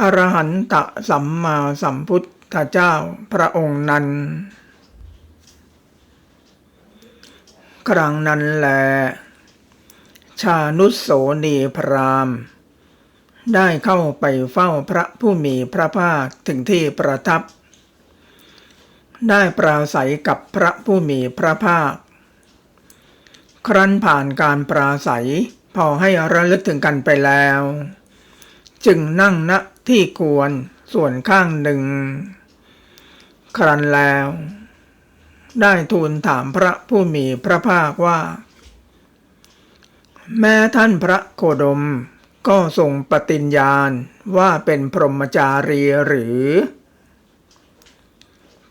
อรหันตสัมมาสัมพุทธเจ้าพระองค์นั้น ครั้งนั้นแล ชานุสโสนีพรามณ์ได้เข้าไปเฝ้าพระผู้มีพระภาคถึงที่ประทับ ได้ปราศัยกับพระผู้มีพระภาค ครั้นผ่านการปราศัย พอให้ระลึกถึงกันไปแล้ว จึงนั่งณที่ควรส่วนข้างหนึ่ง ครั้นแล้ว ได้ทูลถามพระผู้มีพระภาคว่า แม้ท่านพระโคดมก็ทรงปฏิญญาณว่าเป็นพรหมจารีหรือ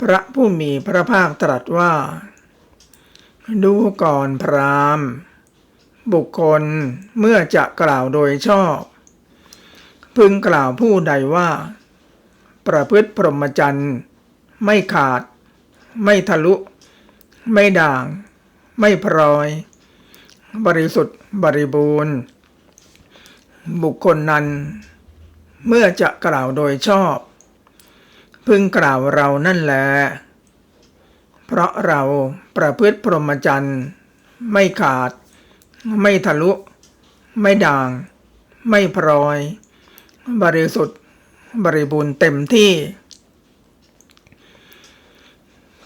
พระผู้มีพระภาคตรัสว่า ดูก่อนพราม บุคคลเมื่อจะกล่าวโดยชอบ พึงกล่าวผู้ใดว่า ประพฤติพรหมจรรย์ไม่ขาด ไม่ทะลุ ไม่ด่าง ไม่พรอย บริสุทธิ์บริบูรณ์ บุคคลนั้น เมื่อจะกล่าวโดยชอบ พึงกล่าวเรานั่นแหละเพราะเราประพฤติพรหมจรรย์ไม่ขาด ไม่ทะลุ ไม่ด่าง ไม่พรอย บริสุทธิ์บริบูรณ์เต็มที่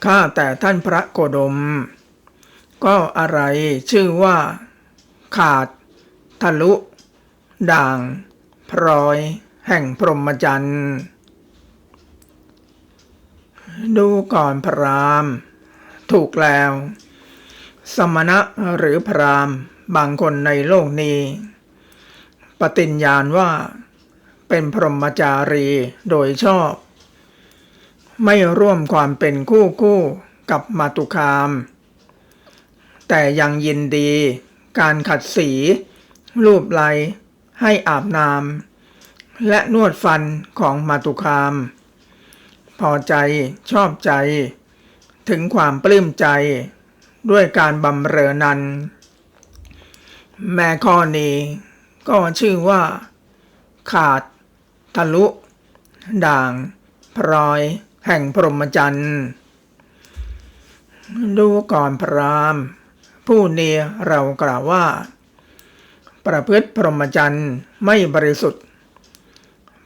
ข้าแต่ท่านพระโคดม ก็อะไรชื่อว่า ขาด ทะลุ ด่าง พรอย แห่งพรหมจรรย์ ดูก่อนพรามถูกแล้ว สมณะหรือพรามบางคนในโลกนี้ ปฏิญญาณว่า เป็นพรหมจารีโดยชอบ ไม่ร่วมความเป็นคู่คู่กับมาตุคาม แต่ยังยินดี การขัดสี รูปไลให้อาบน้ำและนวดฟันของมาตุคาม พอใจชอบใจ ถึงความปลื้มใจ ด้วยการบำเรอนัน แม่ข้อนี้ก็ชื่อว่าขาด ทะลุ ด่าง พรอย แห่งพรหมจรรย์ ดูก่อนพรามผู้เนเรากล่าวว่า ประพฤติพรหมจรรย์ไม่บริสุทธิ์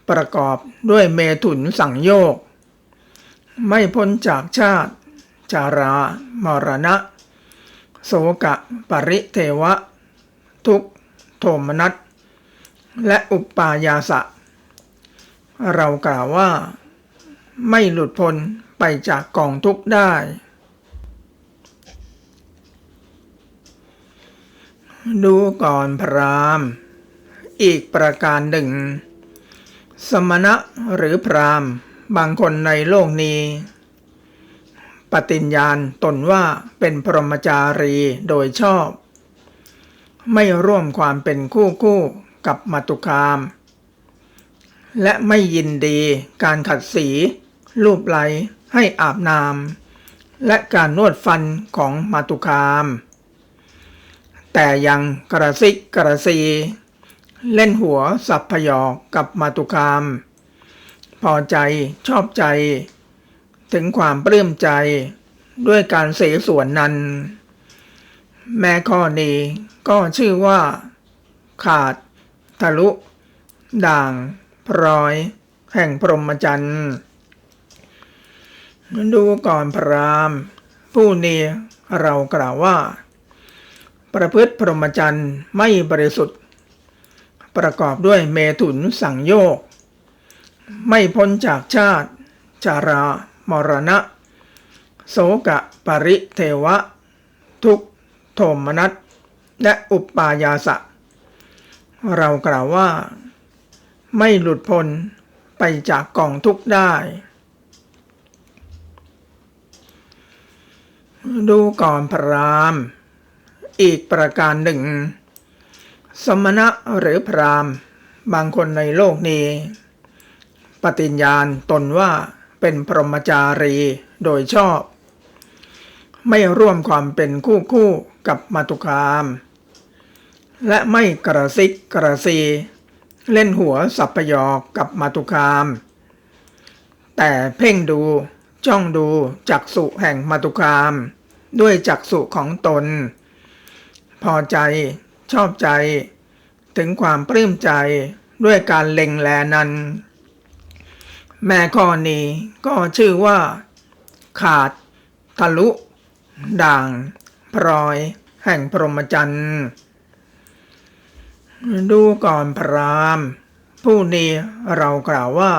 ประกอบด้วยเมถุนสังโยก ไม่พ้นจากชาติ จารามรณะ โสกะ ปริเทวะ ทุกโทมนัสและอุปปายาสะ เรากล่าวว่า ไม่หลุดพ้นไปจากกองทุกข์ได้ ดูก่อนพรามอีกประการหนึ่ง สมณะหรือพรามบางคนในโลกนี้ ปฏิญญาณตนว่าเป็นพรหมจารีโดยชอบ ไม่ร่วมความเป็นคู่คู่กับมาตุคาม และไม่ยินดี การขัดสี รูปไหลให้อาบน้ำและการนวดฟันของมาตุคาม แต่ยังกระซิกกระซี เล่นหัวสับพยอกกับมาตุคาม พอใจชอบใจ ถึงความปลื้มใจด้วยการเสสวนนั้น แม่ข้อนี้ก็ชื่อว่า ขาด ทะลุ ด่าง พรอย แห่งพรหมจรรย์ดูก่อนพรามผู้นี้เรากล่าวว่า ประพฤติพรหมจรรย์ไม่บริสุทธิ์ ประกอบด้วยเมถุนสังโยก ไม่พ้นจากชาติจารามรณะ โสกะปริเทวะ ทุกโทมนัสและอุปปายาสะ เรากล่าวว่า ไม่หลุดพ้นไปจากกองทุกข์ได้ ดูก่อนพระราม อีกประการหนึ่ง สมณะหรือพราหมณ์บางคนในโลกนี้ ปฏิญญาณตนว่าเป็นพรหมจารีโดยชอบ ไม่ร่วมความเป็นคู่คู่กับมาตุคาม และไม่กระซิกกระซี เล่นหัวสับประยอกกับมาตุคาม แต่เพ่งดูจ้องดูจักสุแห่งมาตุคาม ด้วยจักสุของตน พอใจชอบใจ ถึงความปลื้มใจด้วยการเล็งแลนั้น แม่ข้อนี้ก็ชื่อว่า ขาด ทะลุ ด่าง พรอย แห่งพรหมจรรย์ ดูก่อนพรามผู้นี้เรากล่าวว่า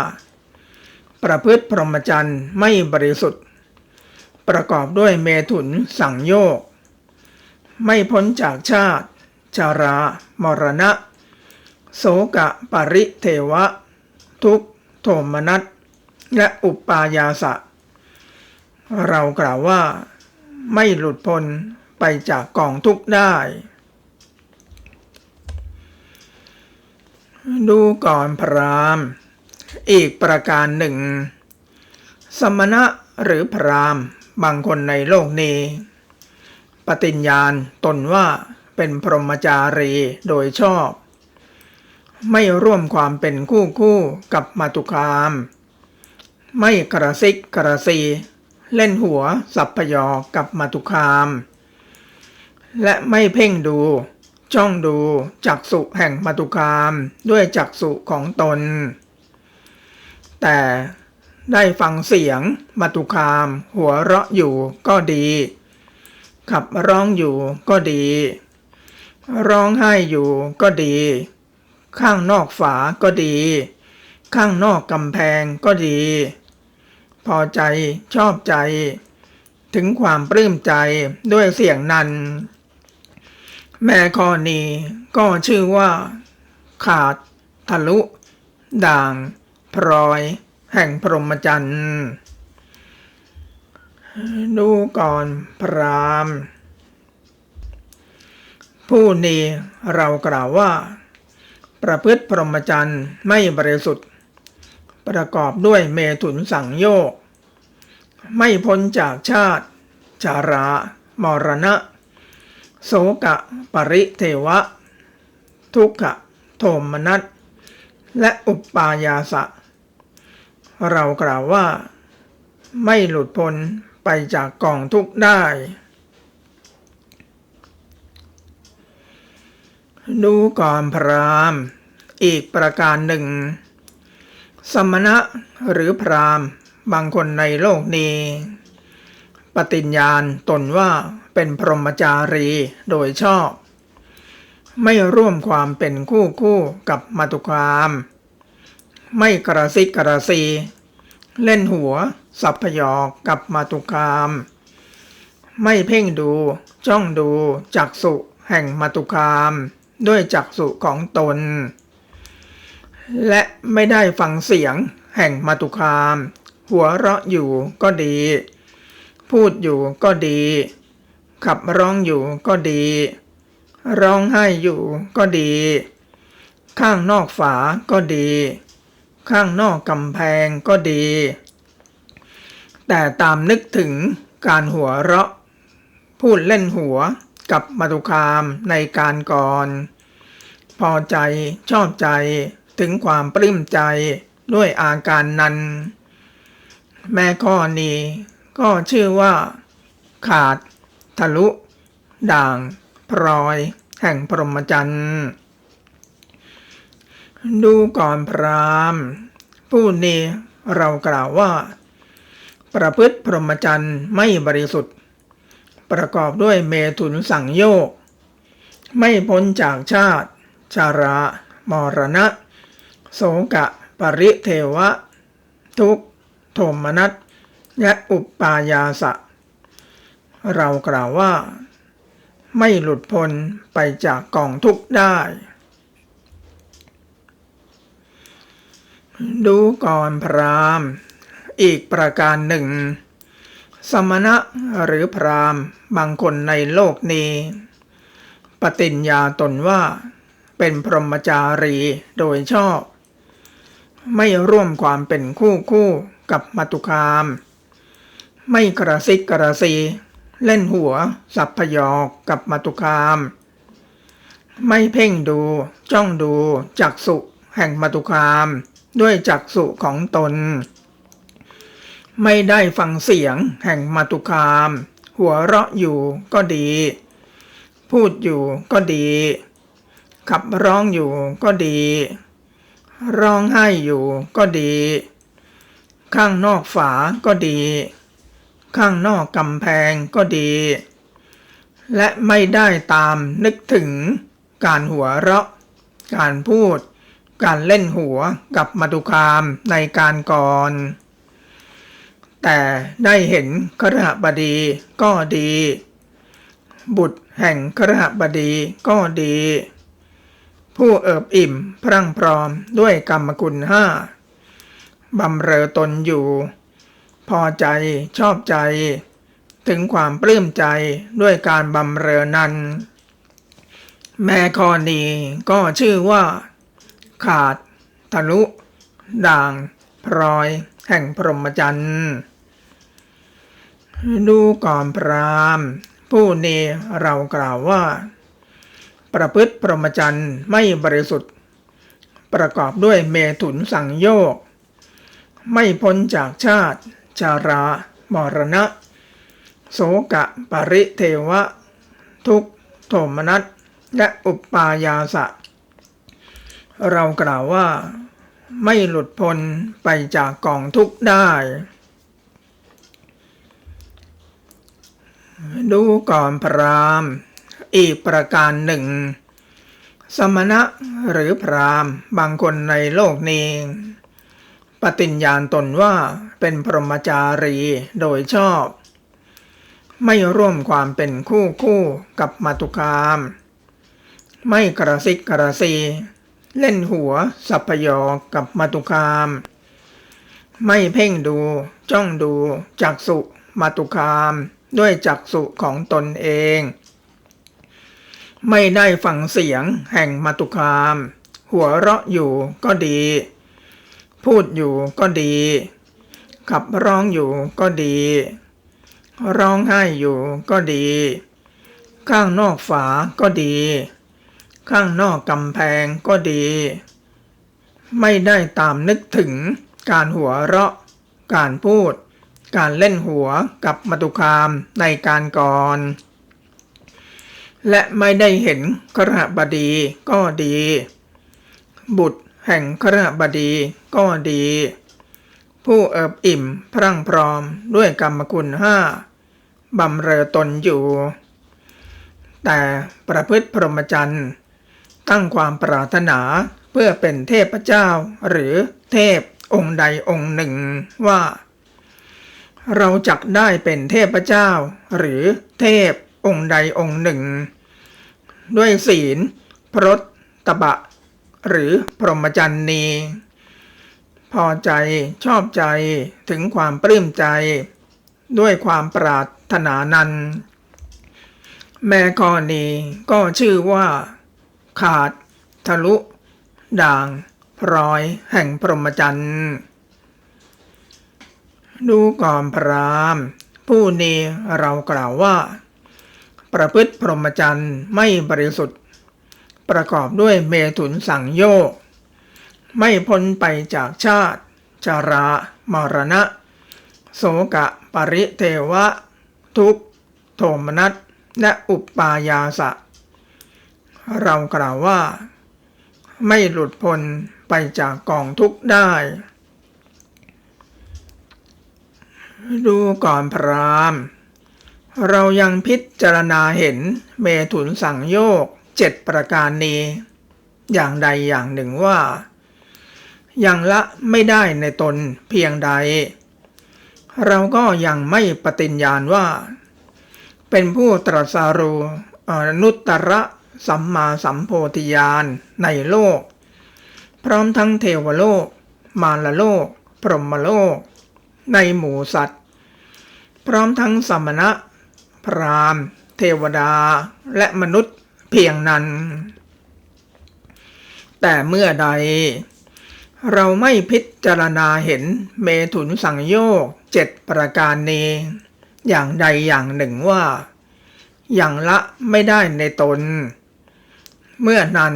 ประพฤติพรหมจรรย์ไม่บริสุทธิ์ ประกอบด้วยเมถุนสังโยก ไม่พ้นจากชาติชารามรณะ โสกะปริเทวะ ทุกโทมนัสและอุปปายาสะ เรากล่าวว่า ไม่หลุดพ้นไปจากกองทุกข์ได้ ดูก่อนพรามณ์อีกประการหนึ่ง สมณะหรือพรามณ์บางคนในโลกนี้ ปฏิญญาณตนว่าเป็นพรหมจารีโดยชอบ ไม่ร่วมความเป็นคู่คู่กับมาตุคาม ไม่กระซิกกระซีเล่นหัวสับพยอกับมาตุคาม และไม่เพ่งดู จ้องดูจักสุแห่งมาตุคามด้วยจักสุของตน แต่ได้ฟังเสียงมาตุคาม หัวเราะอยู่ก็ดี ขับร้องอยู่ก็ดี ร้องไห้อยู่ก็ดี ข้างนอกฝาก็ดี ข้างนอกกำแพงก็ดี พอใจชอบใจ ถึงความปลื้มใจด้วยเสียงนั้น แม่ข้อนี้ก็ชื่อว่า ขาด ทะลุ ด่าง พรอย แห่งพรหมจรรย์ ดูก่อนพรามผู้นี้เรากล่าวว่า ประพฤติพรหมจรรย์ไม่บริสุทธิ์ ประกอบด้วยเมถุนสังโยก ไม่พ้นจากชาติชารามรณะ โสกะปริเทวะ ทุกขะโทมนัสและอุปปายาสะ เรากล่าวว่า ไม่หลุดพ้นไปจากกองทุกได้ ดูก่อนพรามอีกประการหนึ่ง สมณะหรือพรามบางคนในโลกนี้ ปฏิญญาณตนว่า เป็นพรหมจารีโดยชอบ ไม่ร่วมความเป็นคู่คู่กับมาตุคาม ไม่กระซิกกระซี เล่นหัว สับพยอกกับมาตุคาม ไม่เพ่งดู จ้องดูจักสุแห่งมาตุคาม ด้วยจักสุของตน และไม่ได้ฟังเสียงแห่งมาตุคาม หัวเราะอยู่ก็ดี พูดอยู่ก็ดี ขับร้องอยู่ก็ดี ร้องไห้อยู่ก็ดี ข้างนอกฝาก็ดี ข้างนอกกำแพงก็ดี แต่ตามนึกถึงการหัวเราะ พูดเล่นหัวกับมาตุคามในการก่อน พอใจชอบใจถึงความปลื้มใจด้วยอาการนั้น แม่ข้อนี้ก็ชื่อว่าขาด ทะลุ ด่าง พรอย แห่งพรหมจรรย์ ดูก่อนพรามผู้นี้เรากล่าวว่า ประพฤติพรหมจรรย์ไม่บริสุทธิ์ ประกอบด้วยเมถุนสังโยก ไม่พ้นจากชาติ ชารามรณะ โสกะ ปริเทวะ ทุกโทมนัสและอุปปายาสะ เรากล่าวว่า ไม่หลุดพ้นไปจากกองทุกข์ได้ ดูก่อนพรามอีกประการหนึ่ง สมณะหรือพรามบางคนในโลกนี้ ปฏิญญาตนว่าเป็นพรหมจารีโดยชอบ ไม่ร่วมความเป็นคู่คู่กับมาตุคาม ไม่กระซิกกระซี เล่นหัว สับพยอกกับมาตุคาม ไม่เพ่งดู จ้องดูจักสุแห่งมาตุคาม ด้วยจักสุของตน ไม่ได้ฟังเสียงแห่งมาตุคาม หัวเราะอยู่ก็ดี พูดอยู่ก็ดี ขับร้องอยู่ก็ดี ร้องไห้อยู่ก็ดี ข้างนอกฝาก็ดี ข้างนอกกำแพงก็ดี และไม่ได้ตามนึกถึงการหัวเราะ การพูด การเล่นหัวกับมาตุคามในการก่อน แต่ได้เห็นครหบดีก็ดี บุตรแห่งครหบดีก็ดี ผู้เอิบอิ่มพรั่งพร้อมด้วยกรรมกุลห้าบำเรอตนอยู่ พอใจชอบใจ ถึงความปลื้มใจด้วยการบำเรอนั้น แม่คอนีก็ชื่อว่า ขาด ทะลุ ด่างพลอย แห่งพรหมจรรย์ดูก่อนพรามผู้นี้เรากล่าวว่า ประพฤติพรหมจรรย์ไม่บริสุทธิ์ ประกอบด้วยเมถุนสังโยก ไม่พ้นจากชาติ ชารามรณะ โสกะปริเทวะ ทุกโทมนัสและอุปายาสะ เรากล่าวว่า ไม่หลุดพ้นไปจากกองทุกข์ได้ ดูก่อนพรามอีกประการหนึ่ง สมณะหรือพรามบางคนในโลกนี้ ฏิญญาณตนว่าเป็นพรหมจารีโดยชอบ ไม่ร่วมความเป็นคู่คู่กับมาตุคาม ไม่กระซิกกระซี เล่นหัวสัพยอกกับมาตุคาม ไม่เพ่งดูจ้องดูจักสุมาตุคามด้วยจักสุของตนเอง ไม่ได้ฟังเสียงแห่งมาตุคาม หัวเราะอยู่ก็ดี พูดอยู่ก็ดี ขับร้องอยู่ก็ดี ร้องไห้อยู่ก็ดี ข้างนอกฝาก็ดี ข้างนอกกำแพงก็ดี ไม่ได้ตามนึกถึงการหัวเราะ การพูด การเล่นหัวกับมาตุคามในการก่อนและไม่ได้เห็นครหบดีก็ดี บุตร แห่งครบดีก็ดี ผู้เอิบอิ่มพรั่งพร้อมด้วยกรรมคุณห้าบำเรอตนอยู่ แต่ประพฤติพรหมจรรย์ ตั้งความปรารถนาเพื่อเป็นเทพเจ้าหรือเทพองค์ใดองค์หนึ่งว่า เราจักได้เป็นเทพเจ้า หรือเทพองค์ใดองค์หนึ่ง ด้วยศีลพรตตบะ หรือพรหมจรรย์นีพอใจชอบใจถึงความปลื้มใจ ด้วยความปรารถนานั้น แม่กอนีก็ชื่อว่า ขาด ทะลุ ด่างพลอย แห่งพรหมจรรย์ดูก่อนพรามผู้นี้เรากล่าวว่า ประพฤติพรหมจรรย์ไม่บริสุทธิ์ ประกอบด้วยเมถุนสังโยกไม่พ้นไปจากชาติจารามรณะ โสกะ ปริเทวะ ทุกโทมนัสและอุปปายาสะ เรากล่าวว่า ไม่หลุดพ้นไปจากกองทุกข์ได้ ดูก่อนพรามณ์เรายังพิจารณาเห็นเมถุนสังโยก เจ็ดประการนี้ อย่างใดอย่างหนึ่งว่า ยังละไม่ได้ในตนเพียงใด เราก็ยังไม่ปฏิญญาณว่า เป็นผู้ตรัสรู้อนุตตรสัมมาสัมโพธิญาณในโลก พร้อมทั้งเทวโลก มารโลก พรหมโลก ในหมู่สัตว์ พร้อมทั้งสมณะ พราหมณ์ เทวดาและมนุษย์ เพียงนั้น แต่เมื่อใด เราไม่พิจารณาเห็นเมถุนสังโยกเจ็ดประการนี้ อย่างใดอย่างหนึ่งว่า อย่างละไม่ได้ในตน เมื่อนั้น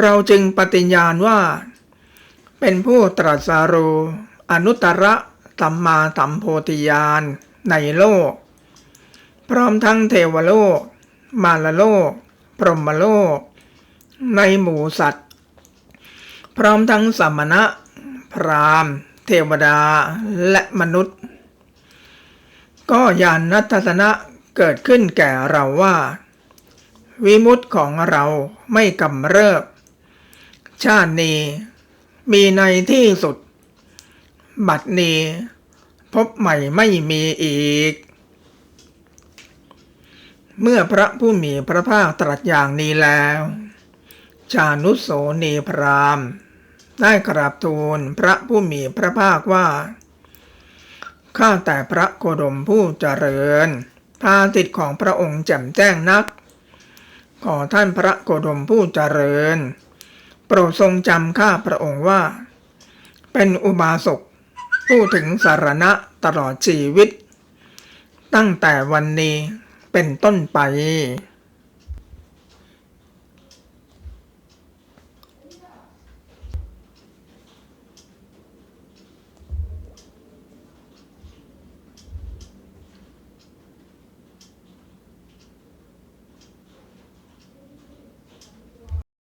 เราจึงปฏิญญาณว่า เป็นผู้ตรัสรู้อนุตตรสัมมาสัมโพธิญาณในโลก พร้อมทั้งเทวโลก มารโลก พรหมโลก ในหมู่สัตว์ พร้อมทั้งสมณะ พราหมณ์ เทวดาและมนุษย์ ก็ญาณนัตนะเกิดขึ้นแก่เราว่า วิมุตติของเราไม่กำเริบ ชาตินี้มีในที่สุด บัดนี้พบใหม่ไม่มีอีก เมื่อพระผู้มีพระภาคตรัสอย่างนี้แล้ว ชานุโสนีพรามณ์ได้กราบทูลพระผู้มีพระภาคว่า ข้าแต่พระโคดมผู้เจริญพาติดของพระองค์แจ่มแจ้งนัก ขอท่านพระโคดมผู้เจริญ โปรดทรงจำข้าพระองค์ว่า เป็นอุบาสกผู้ถึงสารณะตลอดชีวิต ตั้งแต่วันนี้ เป็นต้นไป